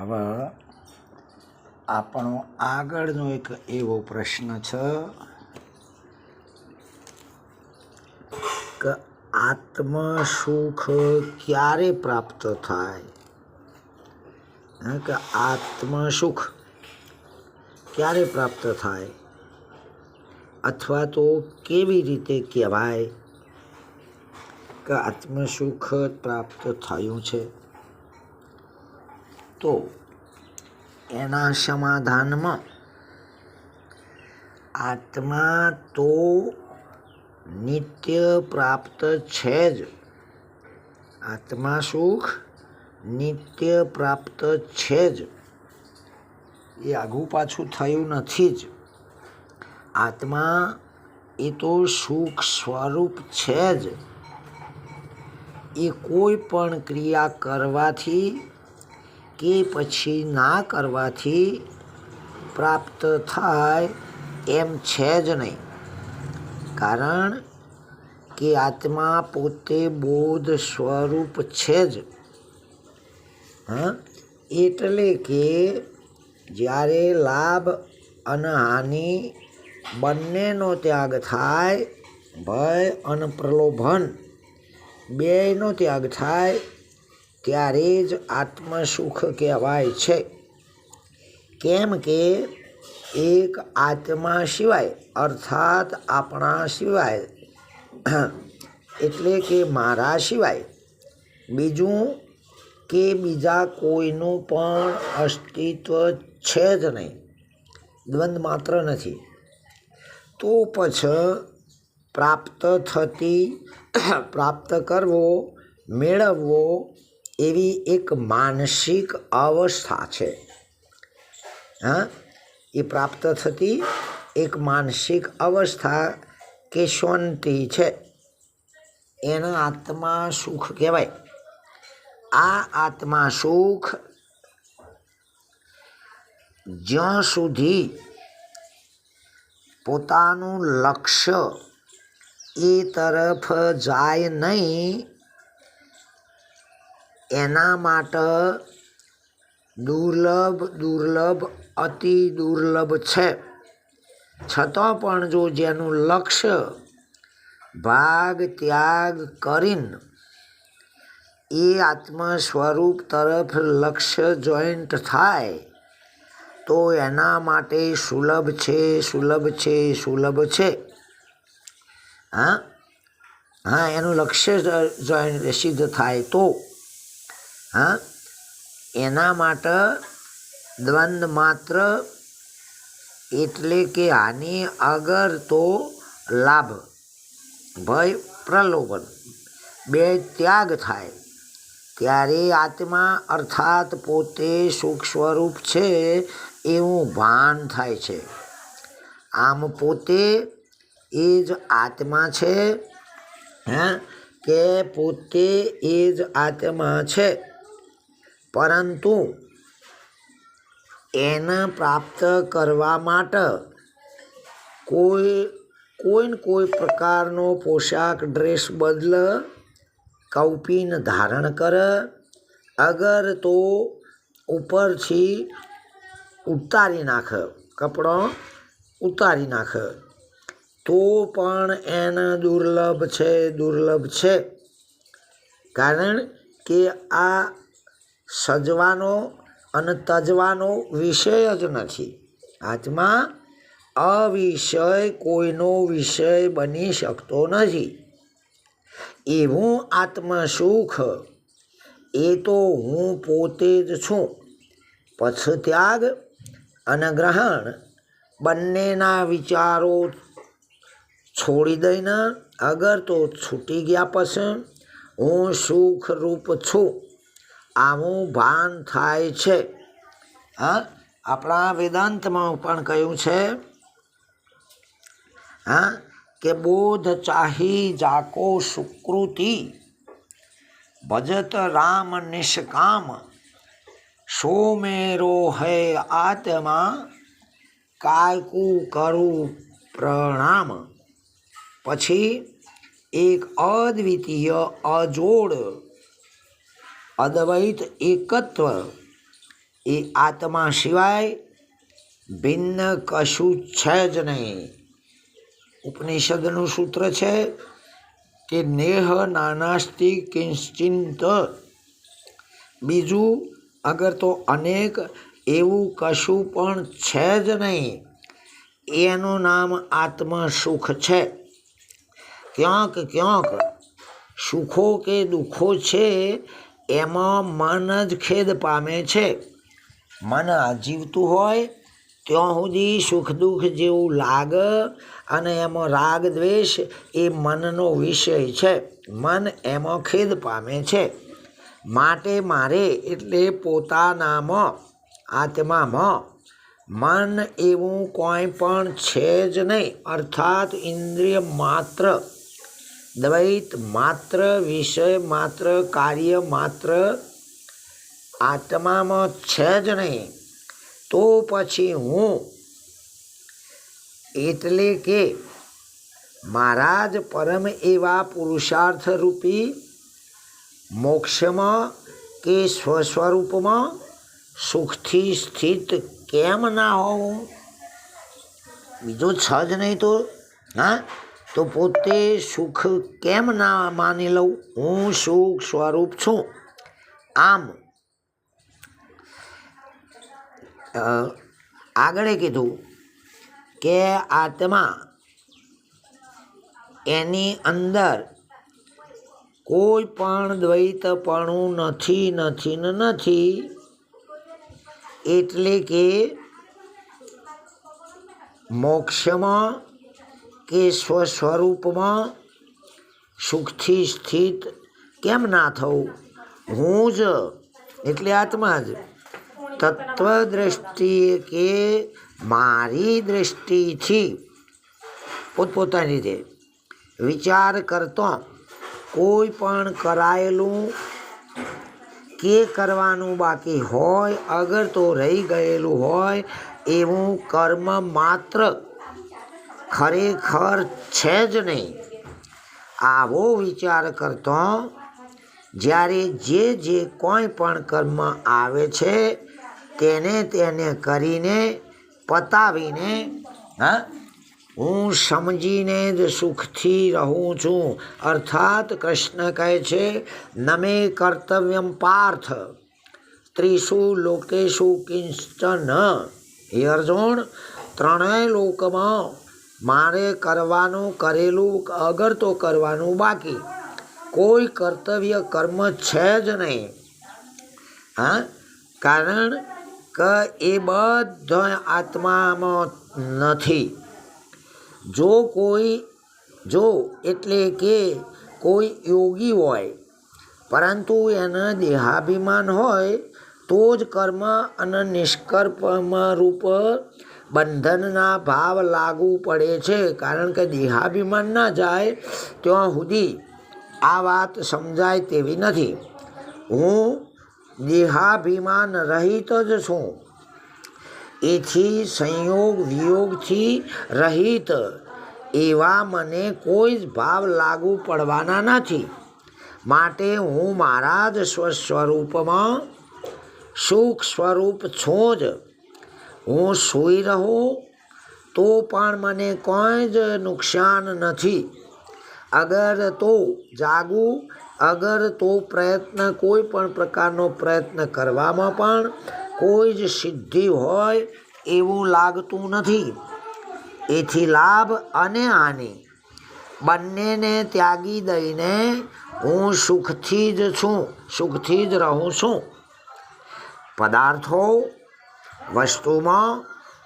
હવે આપણો આગળનો એક એવો પ્રશ્ન છે કે આત્મ સુખ ક્યારે પ્રાપ્ત થાય? કે આત્મ સુખ ક્યારે પ્રાપ્ત થાય? અથવા તો કેવી રીતે કહેવાય કે આત્મસુખ પ્રાપ્ત થયું છે? તો એના સમાધાનમાં આત્મા તો નિત્ય પ્રાપ્ત છે જ. આત્મા સુખ નિત્ય પ્રાપ્ત છે જ. એ આઘું પાછું થયું નથી જ. આત્મા એ તો સુખ સ્વરૂપ છે જ. એ કોઈ પણ ક્રિયા કરવાથી કે પછી ના કરવાથી પ્રાપ્ત થાય એમ છે જ નહીં. કારણ કે આત્મા પોતે બોધ સ્વરૂપ છે જ. હા? એટલે કે જ્યારે લાભ અને હાનિ બંનેનો ત્યાગ થાય, ભય અને પ્રલોભન બેયનો ત્યાગ થાય ત્યારે જ આત્મસુખ કહેવાય છે. કેમ કે એક આત્મા સિવાય, અર્થાત આપણા સિવાય, એટલે કે મારા સિવાય, બીજું કે બીજા કોઈનું પણ અસ્તિત્વ છે જ નહીં. દ્વંદ માત્ર નથી. તો પછી પ્રાપ્ત થતી, પ્રાપ્ત કરવો, મેળવવો એવી એક માનસિક અવસ્થા છે. હા? એ પ્રાપ્ત થતી એક માનસિક અવસ્થા કે શાંતિ છે. એનો આત્મા સુખ કહેવાય. આ આત્મા સુખ જ્યાં સુધી પોતાનું લક્ષ્ય એ તરફ જાય નહીં એના માટે દુર્લભ દુર્લભ, અતિ દુર્લભ છે. છતાં પણ જો જેનું લક્ષ્ય ભાગ ત્યાગ કરીને એ આત્મ સ્વરૂપ તરફ લક્ષ્ય જોઈન્ટ થાય, તો એના માટે સુલભ છે સુલભ છે સુલભ છે. હા? હા, એનું લક્ષ્ય જોઈન્ટ સિદ્ધ થાય તો. હા? એના માટે દ્વંદ માત્ર એટલે કે હાનિ અગર તો લાભ, ભય, પ્રલોભન બે ત્યાગ થાય. ત્યારે આત્મા અર્થાત પોતે સુખ સ્વરૂપ છે એવું ભાન થાય છે. આમ પોતે એ જ આત્મા છે, હે? કે પોતે એ જ આત્મા છે. પરંતુ એને પ્રાપ્ત કરવા માટે કોઈ કોઈ ને કોઈ પ્રકારનો પોશાક, ડ્રેસ બદલ કૌપીન ધારણ કરે. અગર તો ઉપરથી ઉતારી નાખે, કપડો ઉતારી નાખે, તો પણ એને દુર્લભ છે દુર્લભ છે. કારણ કે આ સજવાનો અને તજવાનો વિષય જ નથી. આત્મા અવિષય કોઈનો વિષય બની શકતો નથી. એવું આત્મસુખ, એ તો હું પોતે જ છું. પછી ત્યાગ અને ગ્રહણ બંનેના વિચારો છોડી દઈને અગર તો છૂટી ગયા પછી હું સુખરૂપ છું. આવું ભાન થાય છે. હા, આપણા વેદાંતમાં પણ કહ્યું છે, હા, કે બોધ ચાહી જાકો સુકૃતિ, ભજત રામ નિષ્કામ સો મેરો હૈ આત્મા, કાયકુ કરું પ્રણામ. પછી એક અદ્વિતીય અજોડ અદ્વૈત એકત્વ એ આત્મા સિવાય ભિન્ન કશું છે જ નહીં. ઉપનિષદનું સૂત્ર છે કે નેહ નાનાસ્તિ કિંશ્ચિંત. બીજું, અગર તો અનેક એવું કશું પણ છે જ નહીં, એનું નામ આત્મ સુખ છે. ક્યાંક ક્યાંક સુખો કે દુઃખો છે એમાં મન જ ખેદ પામે છે. મન જીવતું હોય ત્યાં સુધી સુખ દુઃખ જેવું લાગે અને એમાં રાગ દ્વેષ એ મનનો વિષય છે. મન એમાં ખેદ પામે છે. માટે મારે એટલે પોતાનામાં, આત્મામાં મન એવું કોઈ પણ છે જ નહીં. અર્થાત ઇન્દ્રિય માત્ર દ્વૈત માત્ર વિષય, માત્ર કાર્ય, માત્ર આત્મામાં છે જ નહીં. તો પછી હું? એટલે કે મારા જ પરમ એવા પુરુષાર્થ રૂપી મોક્ષમાં કે સ્વસ્વરૂપમાં સુખથી સ્થિત કેમ ના હોવું બીજું છ જ નહીં તો, હા? તો પોતે સુખ કેમ ના માની લઉં? હું સુખ સ્વરૂપ છું. આમ આગળ કીધું કે આત્મા એની અંદર કોઈ પણ દ્વૈતપણું નથી નથી ને નથી, એટલે કે મોક્ષમાં કે સ્વસ્વરૂપમાં સુખથી સ્થિત કેમ ના થવું? હું જ, એટલે આત્મા જ. તત્વ દ્રષ્ટિએ કે મારી દ્રષ્ટિથી પોતપોતાની રીતે. વિચાર કરતો કોઈ પણ કરાયેલું કે કરવાનું બાકી હોય, અગર તો રહી ગયેલું હોય, એવું કર્મ માત્ર ખરેખર છે જ નહીં. આવો વિચાર કરતો જ્યારે જે જે કોઈ પણ કર્મ આવે છે, તેને તેને કરીને પતાવીને, હા, હું સમજીને જ સુખથી રહું છું. અર્થાત કૃષ્ણ કહે છે, નમે કર્તવ્યમ પાર્થ ત્રીસુ લોકેશુ કિંચન. હે અર્જુન, ત્રણેય લોકમાં મારે કરવાનું કરેલું અગર તો કરવાનું બાકી. કોઈ કર્તવ્ય કર્મ છે જ નહીં. હા? કારણ કે એ બધો આત્મામાં નથી. જો કોઈ, જો એટલે કે કોઈ યોગી હોય, પરંતુ એના દેહાભિમાન હોય, તો જ કર્મ અને નિષ્કર્મ રૂપ બંધનના ભાવ લાગુ પડે છે. કારણ કે દેહાભિમાન ના જાય ત્યાં સુધી આ વાત સમજાય તેવી નથી. હું દેહાભિમાન રહિત જ છું. એથી સંયોગ વિયોગથી રહિત. એવા મને કોઈ જ ભાવ લાગુ પડવાના નથી. માટે હું મારા જ સ્વસ્વરૂપમાં સુખ સ્વરૂપ છું જ. હું સૂઈ રહું, તો પણ મને કોઈ જ નુકસાન નથી. અગર તો જાગું, અગર તો પ્રયત્ન, કોઈ પણ પ્રકારનો પ્રયત્ન કરવામાં પણ કોઈ જ સિદ્ધિ હોય એવું લાગતું નથી. એથી લાભ અને હાનિ. બંનેને ત્યાગી દઈને હું સુખથી જ છું, સુખથી જ રહું છું. પદાર્થો વસ્તુમાં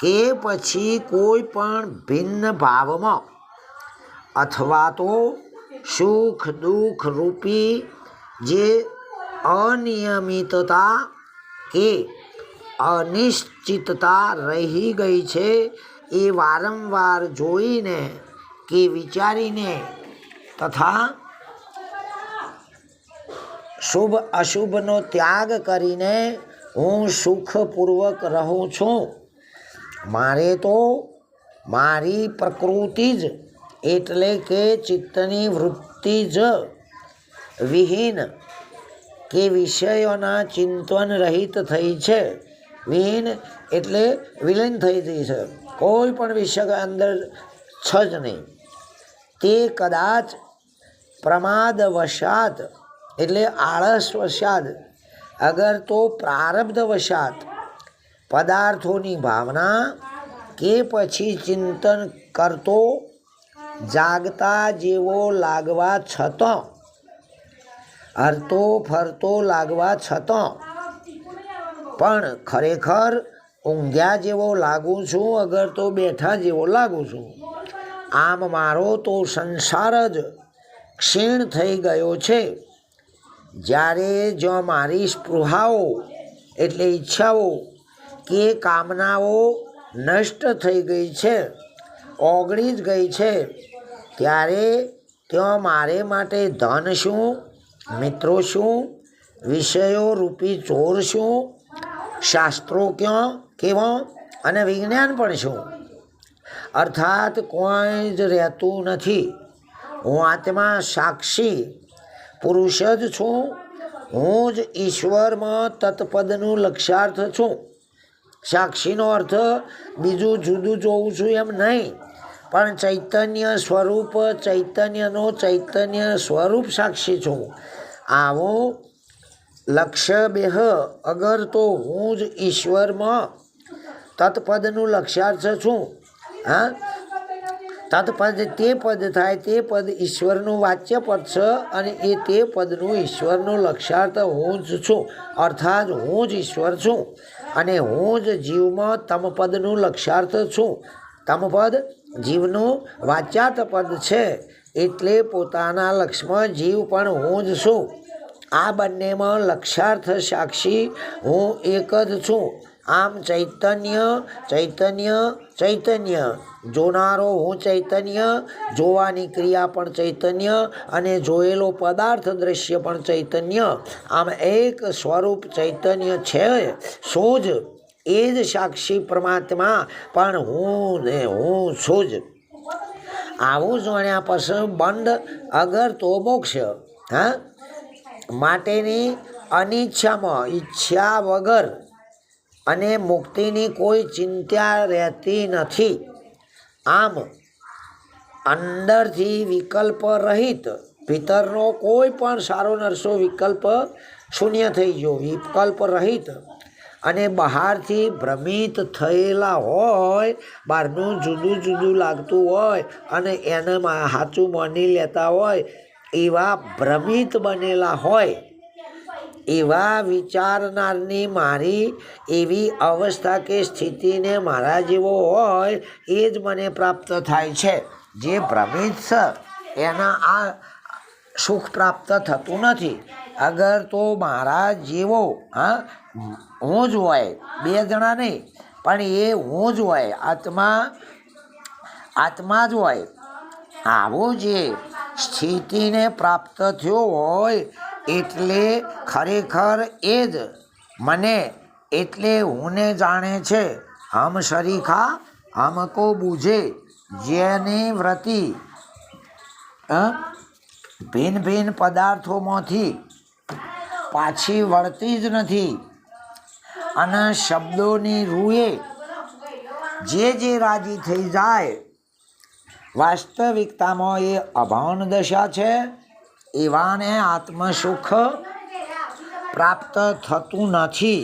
કે પછી કોઈ પણ ભિન્ન ભાવમાં અથવા તો સુખ દુઃખ રૂપી જે અનિયમિતતા કે અનિશ્ચિતતા રહી ગઈ છે એ વારંવાર જોઈને કે વિચારીને તથા શુભ અશુભનો ત્યાગ કરીને હું સુખપૂર્વક રહું છું. મારે તો મારી પ્રકૃતિ જ એટલે કે ચિત્તની વૃત્તિ જ વિહીન કે વિષયોના ચિંતન રહિત થઈ છે. વિહીન એટલે વિલીન થઈ ગઈ છે. કોઈ પણ વિષય અંદર છ જ નહીં. તે કદાચ પ્રમાદવશાત એટલે આળસવશાત અગર તો પ્રારબ્ધવશાત પદાર્થોની ભાવના કે પછી ચિંતન કરતો જાગતા જેવો લાગવા છતાં, હરતો ફરતો લાગવા છતાં, પણ ખરેખર ઊંઘ્યા જેવો લાગું છું અગર તો બેઠા જેવો લાગું છું. આમ મારો તો સંસાર જ ક્ષીણ થઈ ગયો છે. જ્યારે જો મારી સ્પૃહાઓ એટલે ઈચ્છાઓ કે કામનાઓ નષ્ટ થઈ ગઈ છે, ઓગળી જ ગઈ છે, ત્યારે ત્યાં મારે માટે ધન શું, મિત્રો શું, વિષયો રૂપી ચોર શું, શાસ્ત્રો ક્યાં, કેવો અને વિજ્ઞાન પણ શું? અર્થાત કોઈ જ રહેતું નથી. હું આત્મા સાક્ષી પુરુષ જ છું, હું જ ઈશ્વરમાં તત્પદનું લક્ષ્યાર્થ છું. સાક્ષીનો અર્થ, બીજું જુદું જોઉં છું એમ નહીં, પણ ચૈતન્ય સ્વરૂપ ચૈતન્યનો ચૈતન્ય સ્વરૂપ સાક્ષી છું. આવો લક્ષ્ય બેહ અગર તો હું જ ઈશ્વરમાં તત્પદનું લક્ષ્યાર્થ છું. હા? તત્પદ તે પદ થાય, તે પદ ઈશ્વરનું વાચ્ય પદ છે અને એ તે પદનું ઈશ્વરનું લક્ષ્યાર્થ હું જ છું. અર્થાત હું જ ઈશ્વર છું અને હું જ જીવમાં તમપદનું લક્ષ્યાર્થ છું. તમપદ જીવનું વાચ્યાર્થ પદ છે એટલે પોતાના લક્ષ્યમાં જીવ પણ હું જ છું. આ બંનેમાં લક્ષ્યાર્થ સાક્ષી હું એક જ છું. આમ ચૈતન્ય ચૈતન્ય ચૈતન્ય. જોનારો હું ચૈતન્ય, જોવાની ક્રિયા પણ ચૈતન્ય અને જોયેલો પદાર્થ દ્રશ્ય પણ ચૈતન્ય. આમ એક સ્વરૂપ ચૈતન્ય છે, શું જ? એ જ સાક્ષી પરમાત્મા, પણ હું ને હું છું જ? આવું જાણ્યા પછી બંધ અગર તો મોક્ષ, હા? માટેની અનિચ્છામાં, ઈચ્છા વગર અને મુક્તિની કોઈ ચિંતા રહેતી નથી. આમ, અંદરથી વિકલ્પ રહિત ભીતરનો કોઈ પણ સારો નરસો વિકલ્પ શૂન્ય થઈ ગયો. વિકલ્પ રહિત અને બહારથી ભ્રમિત થયેલા હોય, બહારનું જુદું જુદું લાગતું હોય અને એને સાચું માની લેતા હોય, એવા ભ્રમિત બનેલા હોય એવા વિચારનારની મારી એવી અવસ્થા કે સ્થિતિને મારા જેવો હોય એ જ મને પ્રાપ્ત થાય છે. જે ભ્રમિત છે, એના આ સુખ પ્રાપ્ત થતું નથી. અગર તો મારા જેવો, હા, હું જ હોય, બે જણા નહીં, પણ એ હું જ હોય, આત્મા આત્મા જ હોય. આવો જે સ્થિતિને પ્રાપ્ત થયો હોય એટલે ખરેખર એ જ. મને એટલે હુંને જાણે છે, હમ શરીખા હમકો બૂઝે જેની વ્રતિ? ભિન્ન ભિન્ન પદાર્થોમાંથી પાછી વળતી જ નથી. અને શબ્દોની રૂએ જે જે રાજી થઈ જાય, વાસ્તવિકતામાં એ અભાન દશા છે. એવાને આત્મસુખ પ્રાપ્ત થતું નથી.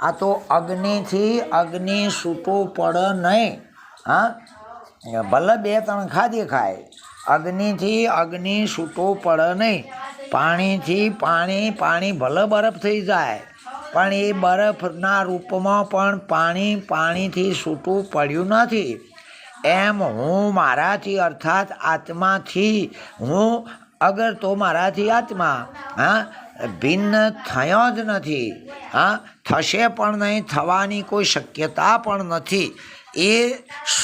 આ તો અગ્નિથી અગ્નિ સૂટો પડે નહીં. હા? ભલે બે ત્રણ ખાધી ખાય. અગ્નિથી અગ્નિ સૂટો પડે નહીં. પાણીથી પાણી પાણી ભલે બરફ થઈ જાય, પણ એ બરફના રૂપમાં પણ પાણી પાણીથી છૂટું પડ્યું નથી. એમ હું મારાથી, અર્થાત આત્માથી હું અગર તો મારાથી આત્મા, હા, ભિન્ન થયો જ નથી, હા, થશે પણ નહીં, થવાની કોઈ શક્યતા પણ નથી. એ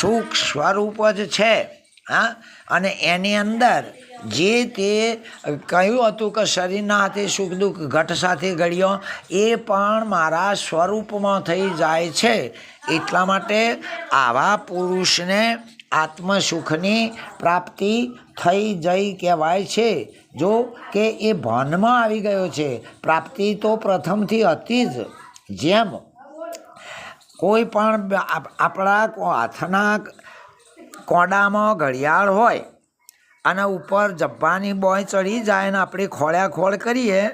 સુખ સ્વરૂપ જ છે, હા. અને એની અંદર જે તે કહ્યું હતું કે શરીરના હાથે સુખ દુઃખ ઘટ સાથે ઘડ્યો એ પણ મારા સ્વરૂપમાં થઈ જાય છે. એટલા માટે આવા પુરુષને આત્મસુખની પ્રાપ્તિ થઈ જઈ કહેવાય છે. જો કે એ ભાનમાં આવી ગયો છે. પ્રાપ્તિ તો પ્રથમથી હતી જ. જેમ કોઈ પણ આપણા હાથના કોડામાં ઘડિયાળ હોય અને ઉપર જબ્બાની બોય ચડી જાય ને આપણે ખોળ્યા ખોળ કરીએ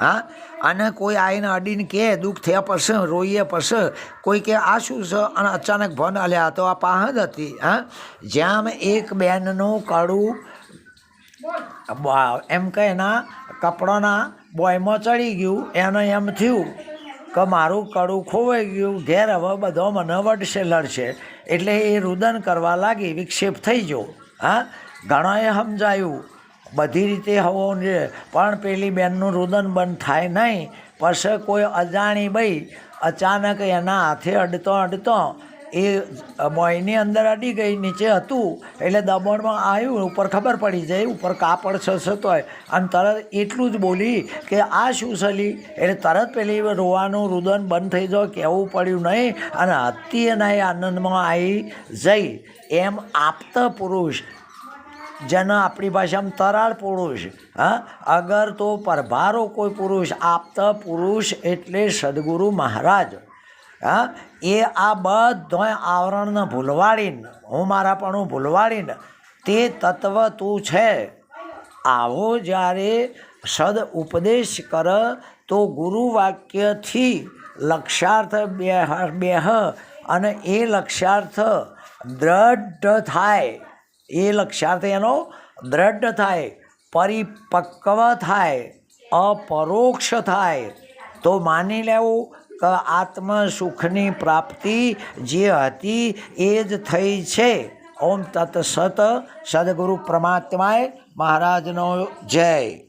હા? અને કોઈ આવીને અડીને કે, દુઃખ થયા પડશે રોઈએ પડશે કોઈ કે, આ શું છે? અને અચાનક ભન આલ્યા તો આ પાહ જ હતી. હા? જ્યાં એક બેનનું કડું એમ કે એના કપડાના બોયમાં ચડી ગયું, એને એમ થયું કે મારું કડું ખોવાઈ ગયું, ઘેર હવે બધો મને વડશે લડશે એટલે એ રુદન કરવા લાગી, વિક્ષેપ થઈ ગયો. હા? ઘણાએ સમજાયું. બધી રીતે હવો જોઈએ પણ પેલી બેનનું રુદન બંધ થાય નહીં. પછી કોઈ અજાણી ભાઈ અચાનક એના હાથે અડતો અડતો એ બોયની અંદર અડી ગઈ, નીચે હતું. એટલે દમણમાં આવ્યું, ઉપર ખબર પડી જાય, ઉપર કાપડ છસતો હોય. અને તરત એટલું જ બોલી કે આ શું સલી? એટલે તરત પેલી રોવાનું રુદન બંધ થઈ જાય, કહેવું પડ્યું નહીં. અને અતિ એના એ આનંદમાં આવી જઈ. એમ આપતા પુરુષ જેને આપણી ભાષામાં તરાળ પુરુષ, હા? અગર તો પરભારો કોઈ પુરુષ, આપતા પુરુષ એટલે સદગુરુ મહારાજ, હા? એ આ બધો આવરણને ભૂલવાડીને, હું મારા પણ ભૂલવાડીને, તે તત્વ તું છે. આવો જ્યારે સદ ઉપદેશ કર, તો ગુરુ વાક્યથી લક્ષાર્થ બેહ બેહ અને એ લક્ષાર્થ દ્રઢ થાય. એ લક્ષાર્થ એનો દ્રઢ થાય, પરિપક્વ થાય, અપરોક્ષ થાય. તો માની લેવું કે આત્મ સુખની પ્રાપ્તિ જે હતી એ જ થઈ છે. ઓમ તત્સત સદગુરુ પરમાત્માએ મહારાજનો જય.